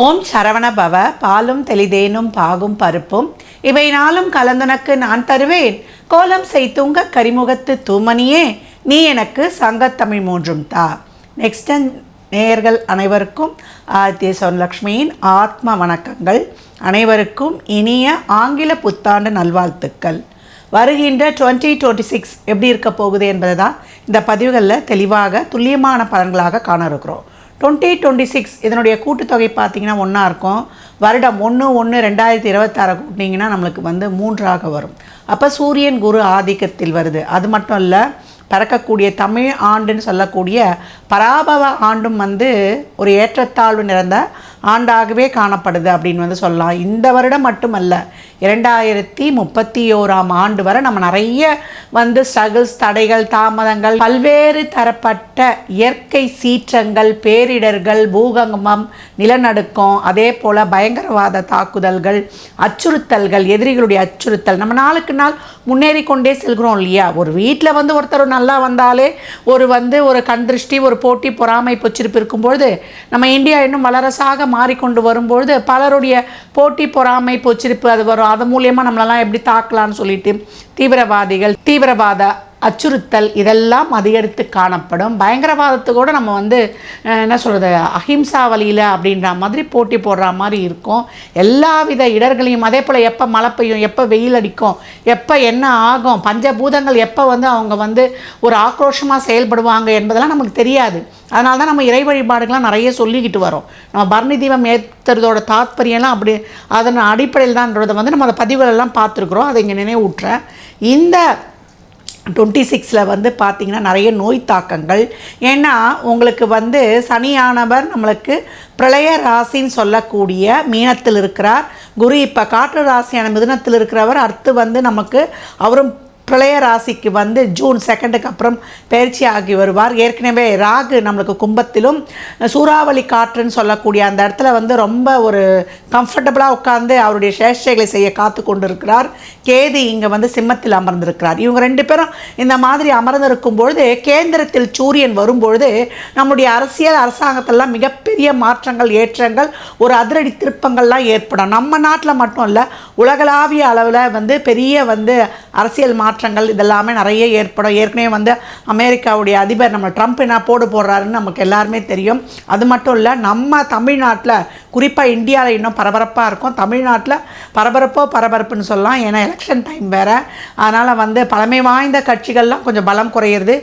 ஓம் சரவண பவ பாலும் தெளிதேனும் பாகும் பருப்பும். இவை நாளும் கலந்தனக்கு நான் தருவேன். கோலம் செய்துங்க கரிமுகத்து தூமணியே நீ எனக்கு சங்கத்தமிழ் மூன்றும் தா. நெக்ஸ்ட் நேயர்கள் அனைவருக்கும் ஆதித்ய சொன்னலக்ஷ்மியின் ஆத்ம வணக்கங்கள். அனைவருக்கும் இனிய ஆங்கில புத்தாண்டு நல்வாழ்த்துக்கள். வருகின்ற டுவெண்ட்டி டுவெண்ட்டி சிக்ஸ் எப்படி இருக்க போகுது என்பதை தான் இந்த பதிவுகளில் தெளிவாக துல்லியமான பலன்களாக காண இருக்கிறோம். டுவெண்ட்டி டுவெண்ட்டி சிக்ஸ் இதனுடைய கூட்டுத்தொகை பார்த்தீங்கன்னா ஒன்றா இருக்கும். வருடம் ஒன்று ஒன்று ரெண்டாயிரத்தி இருபத்தாறு கூட்டினீங்கன்னா நம்மளுக்கு வந்து மூன்றாக வரும். அப்போ சூரியன் குரு ஆதிக்கத்தில் வருது. அது மட்டும் இல்லை பறக்கக்கூடிய தமிழ் ஆண்டுன்னு சொல்லக்கூடிய பராபவ ஆண்டும் வந்து ஒரு ஏற்றத்தாழ்வு நிறைந்த ஆண்டாகவே காணப்படுது அப்படின்னு வந்து சொல்லலாம். இந்த வருடம் மட்டுமல்ல இரண்டாயிரத்தி முப்பத்தி ஓராம் ஆண்டு வரை நம்ம நிறைய வந்து ஸ்ட்ரகிள்ஸ் தடைகள் தாமதங்கள் பல்வேறு தரப்பட்ட இயற்கை சீற்றங்கள் பேரிடர்கள் பூகம்பம் நிலநடுக்கம் அதே போல் பயங்கரவாத தாக்குதல்கள் அச்சுறுத்தல்கள் எதிரிகளுடைய அச்சுறுத்தல். நம்ம நாளுக்கு நாள் முன்னேறி கொண்டே செல்கிறோம் இல்லையா? ஒரு வீட்டில் வந்து ஒருத்தர் நல்லா வந்தாலே ஒரு வந்து ஒரு கண் திருஷ்டி ஒரு போட்டி பொறாமை பொச்சிருப்பு இருக்கும்பொழுது நம்ம இந்தியா இன்னும் வளரசாக மாறிக்கொண்டு வரும்பொழுது பலருடைய போட்டி பொறாமை பொச்சிருப்பு அது வரும். அது மூலியமாக நம்மளெல்லாம் எப்படி தாக்கலாம்னு சொல்லிட்டு தீவிரவாதிகள் தீவிரவாத அச்சுறுத்தல் இதெல்லாம் அதிகரித்து காணப்படும். பயங்கரவாதத்துக்கூட நம்ம வந்து என்ன சொல்கிறது அஹிம்சா வழியில் அப்படின்ற மாதிரி போட்டி போடுற மாதிரி இருக்கும். எல்லா வித இடர்களையும் அதே போல் எப்போ மழை பெய்யும் எப்போ வெயில் அடிக்கும் எப்போ என்ன ஆகும் பஞ்சபூதங்கள் எப்போ வந்து அவங்க வந்து ஒரு ஆக்ரோஷமாக செயல்படுவாங்க என்பதெல்லாம் நமக்கு தெரியாது. அதனால தான் நம்ம இறை வழிபாடுகள்லாம் நிறைய சொல்லிக்கிட்டு வரோம். நம்ம பரணி தீபம் ஏற்றுறதோட தாத்பரியம்லாம் அப்படி அதன் அடிப்படையில் தான்ன்றதை வந்து நம்ம அந்த பதிவுகளெல்லாம் பார்த்துருக்குறோம். அதை இங்கே நினைவூட்டுறேன். இந்த டுவெண்ட்டி சிக்ஸில் வந்து பார்த்திங்கன்னா நிறைய நோய் தாக்கங்கள் ஏன்னா உங்களுக்கு வந்து சனியானவர் நம்மளுக்கு பிரளய ராசின்னு சொல்லக்கூடிய மீனத்தில் இருக்கிறார். குரு இப்போ காற்று ராசியான மிதுனத்தில் இருக்கிறவர் அடுத்து வந்து நமக்கு அவரும் பிரளய ராசிக்கு வந்து ஜூன் செகண்டுக்கு அப்புறம் பயிற்சி ஆகி வருவார். ஏற்கனவே ராகு நம்மளுக்கு கும்பத்திலும் சூறாவளி காற்றுன்னு சொல்லக்கூடிய அந்த இடத்துல வந்து ரொம்ப ஒரு கம்ஃபர்டபுளாக உட்காந்து அவருடைய சேஷ்டைகளை செய்ய காத்து கொண்டு இருக்கிறார் கேது இங்கே வந்து சிம்மத்தில் அமர்ந்திருக்கிறார். இவங்க ரெண்டு பேரும் இந்த மாதிரி அமர்ந்திருக்கும் பொழுது கேந்திரத்தில் சூரியன் வரும்பொழுது நம்முடைய அரசியல் அரசாங்கத்திலலாம் மிகப்பெரிய மாற்றங்கள் ஏற்றங்கள் ஒரு அதிரடி திருப்பங்கள்லாம் ஏற்படும். நம்ம நாட்டில் மட்டும் இல்லை உலகளாவிய அளவில் வந்து பெரிய வந்து அரசியல் மாற்றங்கள் இதெல்லாமே நிறைய ஏற்படும். ஏற்கனவே வந்து அமெரிக்காவுடைய அதிபர் நம்ம ட்ரம்ப் என்ன போடு போடுறாருன்னு நமக்கு எல்லாருமே தெரியும். அது மட்டும் இல்லை நம்ம தமிழ்நாட்டில் குறிப்பாக இந்தியாவில் இன்னும் பரபரப்பாக இருக்கும். தமிழ்நாட்டில் பரபரப்போ பரபரப்புன்னு சொல்லலாம். ஏன்னா எலெக்ஷன் டைம் வேறு. அதனால் வந்து பழமை வாய்ந்த கட்சிகள்லாம் கொஞ்சம் பலம் குறையிறது.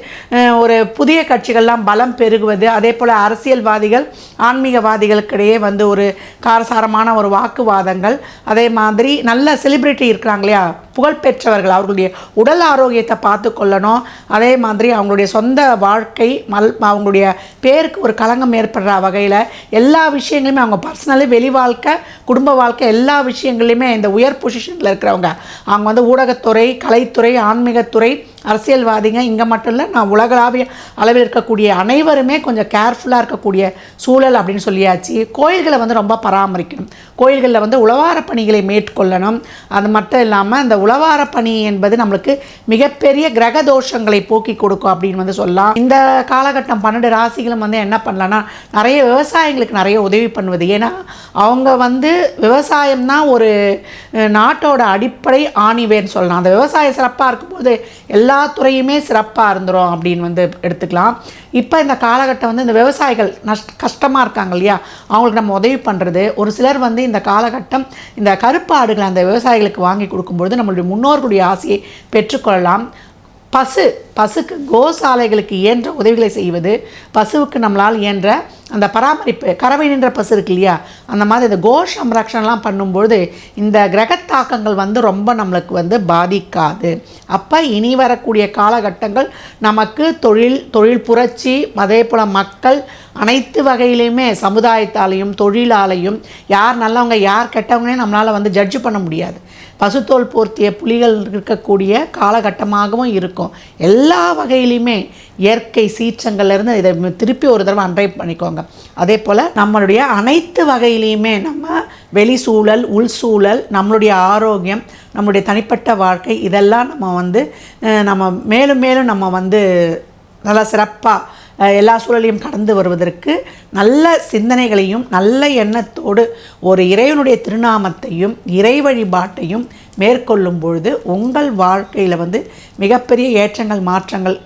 ஒரு புதிய கட்சிகள்லாம் பலம் பெருகுவது. அதே போல் அரசியல்வாதிகள் ஆன்மீகவாதிகளுக்கிடையே வந்து ஒரு காரசாரமான ஒரு வாக்குவாதங்கள். அதே மாதிரி நல்ல செலிப்ரிட்டி இருக்கிறாங்க இல்லையா? புகழ்பெற்றவர்கள் அவர்களுடைய உடல் ஆரோக்கியத்தை பார்த்து கொள்ளணும். அதே மாதிரி அவங்களுடைய சொந்த வாழ்க்கை மல் அவங்களுடைய பேருக்கு ஒரு களங்கம் ஏற்படுற வகையில் எல்லா விஷயங்களுமே அவங்க பர்சனலி வெளி வாழ்க்கை குடும்ப வாழ்க்கை எல்லா விஷயங்களையுமே இந்த உயர் பொசிஷனில் இருக்கிறவங்க. அவங்க வந்து ஊடகத்துறை கலைத்துறை ஆன்மீகத்துறை அரசியல்வாதிங்க இங்கே மட்டும் இல்லை நான் உலகளாவிய அளவில் இருக்கக்கூடிய அனைவருமே கொஞ்சம் கேர்ஃபுல்லாக இருக்கக்கூடிய சூழல் அப்படின்னு சொல்லியாச்சு. கோயில்களை வந்து ரொம்ப பராமரிக்கணும். கோயில்களில் வந்து உழவார பணிகளை மேற்கொள்ளணும். அது மட்டும் இல்லாமல் அந்த உழவார பணி என்பது நம்மளுக்கு மிகப்பெரிய கிரக தோஷங்களை போக்கி கொடுக்கும் அப்படின்னு வந்து சொல்லலாம். இந்த காலகட்டம் பன்னெண்டு ராசிகளும் வந்து என்ன பண்ணலான்னா நிறைய விவசாயிகளுக்கு நிறைய உதவி பண்ணுவது. ஏன்னா அவங்க வந்து விவசாயம் தான் ஒரு நாட்டோட அடிப்படை ஆணிவேன்னு சொல்லலாம். அந்த விவசாயம் சிறப்பாக இருக்கும்போது எல்லா எல்லா துறையுமே சிறப்பாக இருந்துரும் அப்படின்னு வந்து எடுத்துக்கலாம். இப்போ இந்த காலகட்டம் வந்து இந்த விவசாயிகள் நஷ்ட கஷ்டமாக இருக்காங்க இல்லையா? அவங்களுக்கு நம்ம உதவி பண்ணுறது ஒரு சிலர் வந்து இந்த காலகட்டம் இந்த கருப்பாடுகளை அந்த விவசாயிகளுக்கு வாங்கி கொடுக்கும்பொழுது நம்மளுடைய முன்னோர்களுடைய ஆசையை பெற்றுக்கொள்ளலாம். பசு பசுக்கு கோசாலைகளுக்கு இயன்ற உதவிகளை செய்வது பசுவுக்கு நம்மளால் இயன்ற அந்த பராமரிப்பு கறவை நின்ற பசு இருக்கு இல்லையா? அந்த மாதிரி இந்த கோ சம்ரக்ஷன்லாம் பண்ணும்பொழுது இந்த கிரகத்தாக்கங்கள் வந்து ரொம்ப நம்மளுக்கு வந்து பாதிக்காது. அப்போ இனி வரக்கூடிய காலகட்டங்கள் நமக்கு தொழில் தொழில் புரட்சி அதே போல் மக்கள் அனைத்து வகையிலையுமே சமுதாயத்தாலையும் தொழிலாலையும் யார் நல்லவங்க யார் கெட்டவங்கன்னே நம்மளால் வந்து ஜட்ஜ் பண்ண முடியாது. பசுத்தோல் போர்த்திய புலிகள் இருக்கக்கூடிய காலகட்டமாகவும் இருக்கும். எல்லா வகையிலையுமே இயற்கை சீற்றங்கள்லேருந்து இதை திருப்பி ஒரு தடவை அன்றை பண்ணிக்கோங்க. அதே போல் நம்மளுடைய அனைத்து வகையிலையுமே நம்ம வெளி சூழல் உள் சூழல் நம்மளுடைய ஆரோக்கியம் நம்மளுடைய தனிப்பட்ட வாழ்க்கை இதெல்லாம் நம்ம வந்து நம்ம மேலும் மேலும் நம்ம வந்து நல்லா சிறப்பாக எல்லா சூழலையும் கடந்து வருவதற்கு நல்ல சிந்தனைகளையும் நல்ல எண்ணத்தோடு ஒரு இறைவனுடைய திருநாமத்தையும் இறை வழிபாட்டையும் மேற்கொள்ளும் பொழுது உங்கள் வாழ்க்கையில் வந்து மிகப்பெரிய ஏற்றங்கள் மாற்றங்கள்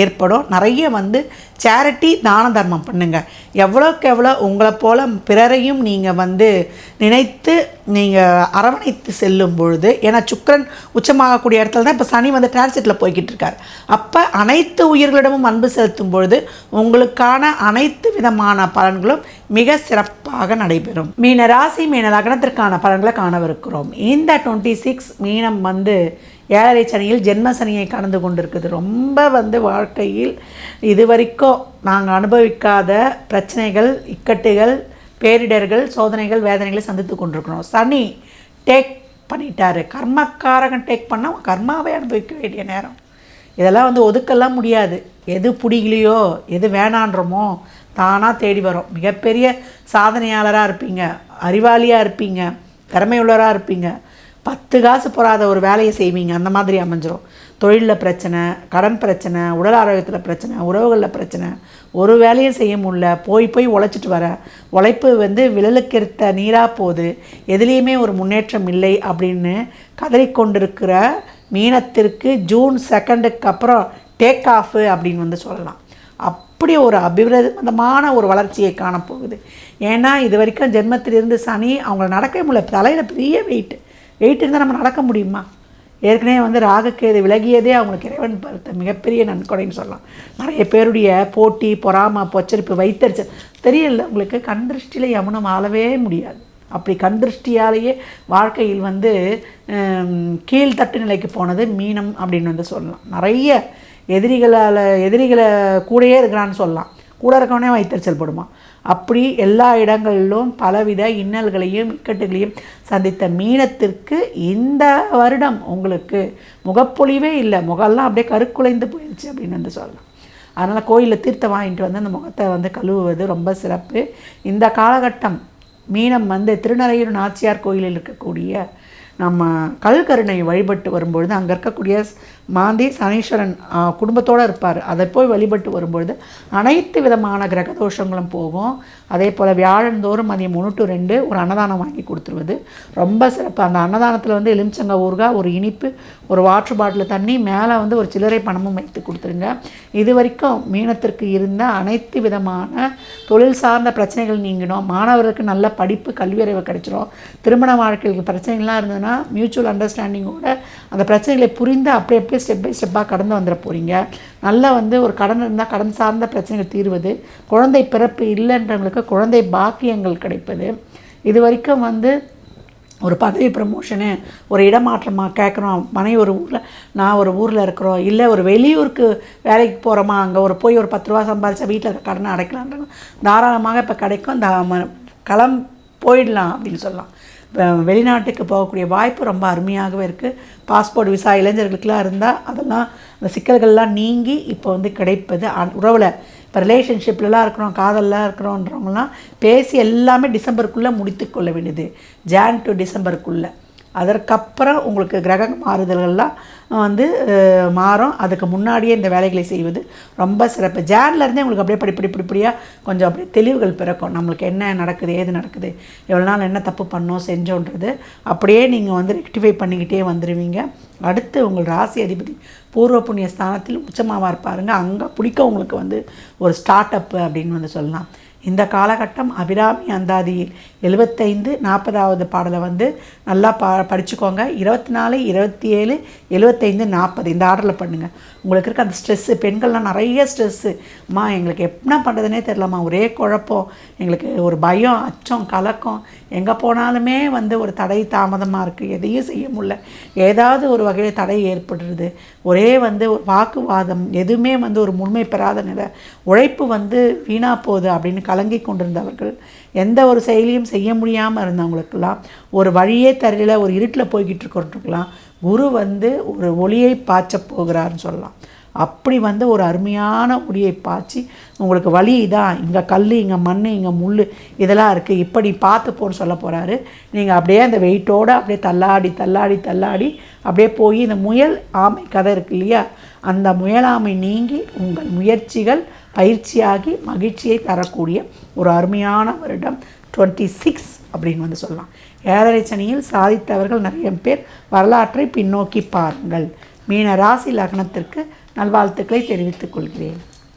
ஏற்படும். நிறைய வந்து சேரிட்டி தான தர்மம் பண்ணுங்கள் எவ்வளோக்கு எவ்வளோ உங்களை போல பிறரையும் நீங்கள் வந்து நினைத்து நீங்கள் அரவணைத்து செல்லும் பொழுது ஏன்னா சுக்கரன் உச்சமாகக்கூடிய இடத்துல தான் இப்போ சனி வந்து டிரான்சிட்டில் போய்கிட்டு இருக்கார். அப்போ அனைத்து உயிர்களிடமும் அன்பு செலுத்தும் பொழுது உங்களுக்கான அனைத்து விதமான பலன்களும் மிக சிறப்பாக நடைபெறும். மீன ராசி மீன லக்னத்திற்கான பலன்களை காணவிருக்கிறோம். இந்த டுவெண்ட்டி சிக்ஸ் மீனம் வந்து ஏழரை சனியில் ஜென்ம சனியை கடந்து கொண்டிருக்குது. ரொம்ப வந்து வாழ்க்கையில் இது வரைக்கும் நாங்கள் அனுபவிக்காத பிரச்சனைகள் இக்கட்டுகள் பேரிடர்கள் சோதனைகள் வேதனைகளை சந்தித்து கொண்டிருக்கிறோம். சனி டேக் பண்ணிட்டாரு. கர்மக்காரகன் டேக் பண்ணால் கர்மாவை அனுபவிக்க வேண்டிய நேரம். இதெல்லாம் வந்து ஒதுக்கெல்லாம் முடியாது. எது பிடிக்கலையோ எது வேணான்றமோ தானாக தேடி வரும். மிகப்பெரிய சாதனையாளராக இருப்பீங்க. அறிவாளியாக இருப்பீங்க. திறமையுள்ளவராக இருப்பீங்க. பத்து காசு போகாத ஒரு வேலையை செய்வீங்க. அந்த மாதிரி அமைஞ்சிரும். தொழிலில் பிரச்சனை கடன் பிரச்சனை உடல் ஆரோக்கியத்தில் பிரச்சனை உறவுகளில் பிரச்சனை. ஒரு வேலையும் செய்ய முடியல. போய் போய் உழைச்சிட்டு வர. உழைப்பு வந்து விழலுக்கெடுத்த நீராக போகுது. எதுலேயுமே ஒரு முன்னேற்றம் இல்லை அப்படின்னு கதறிக்கொண்டிருக்கிற மீனத்திற்கு ஜூன் செகண்டுக்கு அப்புறம் டேக் ஆஃப் அப்படின்னு வந்து சொல்லலாம். அப்படி ஒரு அபிவிரதமான ஒரு வளர்ச்சியை காணப்போகுது. ஏன்னா இது வரைக்கும் ஜென்மத்திலிருந்து சனி அவங்கள நடக்கவே முடியல. தலையில் பெரிய வெயிட் வெயிட் இருந்தால் நம்ம நடக்க முடியுமா? ஏற்கனவே வந்து ராகக்கேது விலகியதே அவங்களுக்கு இறைவன் பார்த்த மிகப்பெரிய நன்கொடைன்னு சொல்லலாம். நிறைய பேருடைய போட்டி பொறாம பொச்சரிப்பு வைத்தறிச்சல் தெரியல. உங்களுக்கு கண் திருஷ்டியில் யமுனம் ஆளவே முடியாது. அப்படி கண் திருஷ்டியாலேயே வாழ்க்கையில் வந்து கீழ்தட்டு கீழ்த்தட்டு நிலைக்கு போனது மீனம் அப்படின்னு வந்து சொல்லலாம். நிறைய எதிரிகளால் எதிரிகளை கூடயே இருக்கிறான்னு சொல்லலாம். கூட இருக்கவனே வைத்தறிச்சல் படுமா அப்படி எல்லா இடங்களிலும் பலவித இன்னல்களையும் இக்கட்டுகளையும் சந்தித்த மீனத்திற்கு இந்த வருடம் உங்களுக்கு முகப்பொழிவே இல்லை. முகம்லாம் அப்படியே கருக்குலைந்து போயிடுச்சு அப்படின்னு வந்து சொல்லலாம். அதனால் கோயிலில் தீர்த்தம் வாங்கிட்டு வந்து அந்த முகத்தை வந்து கழுவுவது ரொம்ப சிறப்பு. இந்த காலகட்டம் மீனம் வந்து திருநறையூர் நாச்சியார் கோயிலில் இருக்கக்கூடிய நம்ம கல்கருணை வழிபட்டு வரும்பொழுது அங்கே இருக்கக்கூடிய மாந்தி சனீஸ்வரன் குடும்பத்தோடு இருப்பார். அதை போய் வழிபட்டு வரும்பொழுது அனைத்து விதமான கிரக தோஷங்களும் போகும். அதே போல் வியாழந்தோறும் மதியம் ஒன்று டு ரெண்டு ஒரு அன்னதானம் வாங்கி கொடுத்துருவது. ரொம்ப சிறப்பு. அந்த அன்னதானத்தில் வந்து எலுமிச்சங்க ஊறுகாய் ஒரு இனிப்பு ஒரு வாட்ரு பாட்டில் தண்ணி மேலே வந்து ஒரு சில்லறை பணமும் வைத்து கொடுத்துருங்க. இது வரைக்கும் மீனத்திற்கு இருந்த அனைத்து விதமான தொழில் சார்ந்த பிரச்சனைகள் நீங்கிடும் மாணவர்களுக்கு நல்ல படிப்பு கல்வியறிவு கிடைச்சிரும். திருமண வாழ்க்கைக்கு பிரச்சனைகள்லாம் இருந்ததுன்னா மியூச்சுவல் அண்டர்ஸ்டாண்டிங்கோட அந்த பிரச்சனைகளை புரிந்து அப்படியே அப்படியே ஸ்டெப் பை ஸ்டெப்பாக கடந்து வந்துட போகிறீங்க நல்லா வந்து ஒரு கடன் இருந்தால் கடன் சார்ந்த பிரச்சனைகள் தீர்வது குழந்தை பிறப்பு இல்லைன்றவங்களுக்கு குழந்தை பாக்கியங்கள் கிடைப்பது. இது வரைக்கும் வந்து ஒரு பதவி ப்ரமோஷனு ஒரு இடமாற்றமாக கேட்குறோம். மனை ஒரு ஊரில் நான் ஒரு ஊரில் இருக்கிறோம். இல்லை ஒரு வெளியூருக்கு வேலைக்கு போகிறோமா அங்கே ஒரு போய் ஒரு பத்து ரூபா சம்பாதிச்சா வீட்டில் இருக்க கடனை அடைக்கலான்றது தாராளமாக இப்போ கிடைக்கும். அந்த ம- களம் போயிடலாம் அப்படின்னு சொல்லலாம். வெளிநாட்டுக்கு போகக்கூடிய வாய்ப்பு ரொம்ப அருமையாகவே இருக்குது பாஸ்போர்ட் விசா இளைஞர்களுக்கெல்லாம் இருந்தால் அதெல்லாம் அந்த சிக்கல்கள்லாம் நீங்கி இப்போ வந்து கிடைப்பது. அ- உறவில் இப்போ ரிலேஷன்ஷிப்லலாம் இருக்கிறோம் காதல்லாம் இருக்கிறோன்றவங்களாம் பேசி எல்லாமே டிசம்பருக்குள்ளே முடித்து கொள்ள வேண்டியது. ஜான் டு டிசம்பருக்குள்ளே அதற்கப்புறம் உங்களுக்கு கிரக மாறுதல்கள்லாம் வந்து மாறும். அதுக்கு முன்னாடியே இந்த வேலைகளை செய்வது ரொம்ப சிறப்பு. ஜேர்லேருந்தே உங்களுக்கு அப்படியே படிப்படி படிப்படியாக கொஞ்சம் அப்படியே தெளிவுகள் பிறக்கும். நம்மளுக்கு என்ன நடக்குது ஏது நடக்குது எவ்வளோ நாள் என்ன தப்பு பண்ணோம் செஞ்சோன்றது அப்படியே நீங்கள் வந்து ரெக்டிஃபை பண்ணிக்கிட்டே வந்துடுவீங்க அடுத்து உங்கள் ராசி அதிபதி பூர்வ புண்ணிய ஸ்தானத்தில் உச்சமாவா இருப்பாருங்க. அங்கே பிடிக்க உங்களுக்கு வந்து ஒரு ஸ்டார்ட் அப்பு அப்படின்னு வந்து சொல்லலாம். இந்த காலகட்டம் அபிராமி அந்தாதியில் எழுபத்தைந்து நாற்பதாவது பாடலை வந்து நல்லா பா படிச்சுக்கோங்க. இருபத்தி நாலு இருபத்தி ஏழு எழுபத்தைந்து நாற்பது இந்த ஆர்டரில் பண்ணுங்கள் உங்களுக்கு இருக்க அந்த ஸ்ட்ரெஸ்ஸு பெண்கள்லாம் நிறைய ஸ்ட்ரெஸ்ஸு அம்மா எங்களுக்கு என்ன பண்ணுறதுனே தெரிலம்மா ஒரே குழப்பம். எங்களுக்கு ஒரு பயம் அச்சம் கலக்கம். எங்கே போனாலுமே வந்து ஒரு தடை தாமதமாக இருக்குது எதையும் செய்ய முடியல. ஏதாவது ஒரு வகையில் தடை ஏற்படுறது. ஒரே வந்து ஒரு வாக்குவாதம். எதுவுமே வந்து ஒரு முழுமை பெறாத நிலை. உழைப்பு வந்து வீணாக போகுது அப்படின்னு கலங்கி கொண்டிருந்தவர்கள் எந்த ஒரு செயலியும் செய்ய முடியாமல் இருந்தவங்களுக்கெல்லாம் ஒரு வழியே தரையில் ஒரு இருட்டில் போய்கிட்டு இருக்கிறவங்களுக்குலாம் குரு வந்து ஒரு ஒளியை பாய்ச்ச போகிறாருன்னு சொல்லலாம். அப்படி வந்து ஒரு அருமையான ஒளியை பாய்ச்சி உங்களுக்கு வழி இதான் இங்கே கல் இங்கே மண் இங்கே முள் இதெல்லாம் இருக்குது இப்படி பார்த்து போன்னு சொல்ல போகிறாரு நீங்கள் அப்படியே அந்த வெயிட்டோடு அப்படியே தள்ளாடி தள்ளாடி தள்ளாடி அப்படியே போய் இந்த முயல் ஆமை கதை இருக்கு இல்லையா? அந்த முயலாமை நீங்கி உங்கள் முயற்சிகள் பயிற்சியாகி மகிழ்ச்சியை தரக்கூடிய ஒரு அருமையான வருடம் டுவெண்ட்டி சிக்ஸ் அப்படின்னு வந்து சொல்லலாம். ஏழரை சனியில் சாதித்தவர்கள் நிறைய பேர் வரலாற்றை பின்னோக்கி பாருங்கள். மீன ராசி லக்னத்திற்கு நல்வாழ்த்துக்களை தெரிவித்துக் கொள்கிறேன்.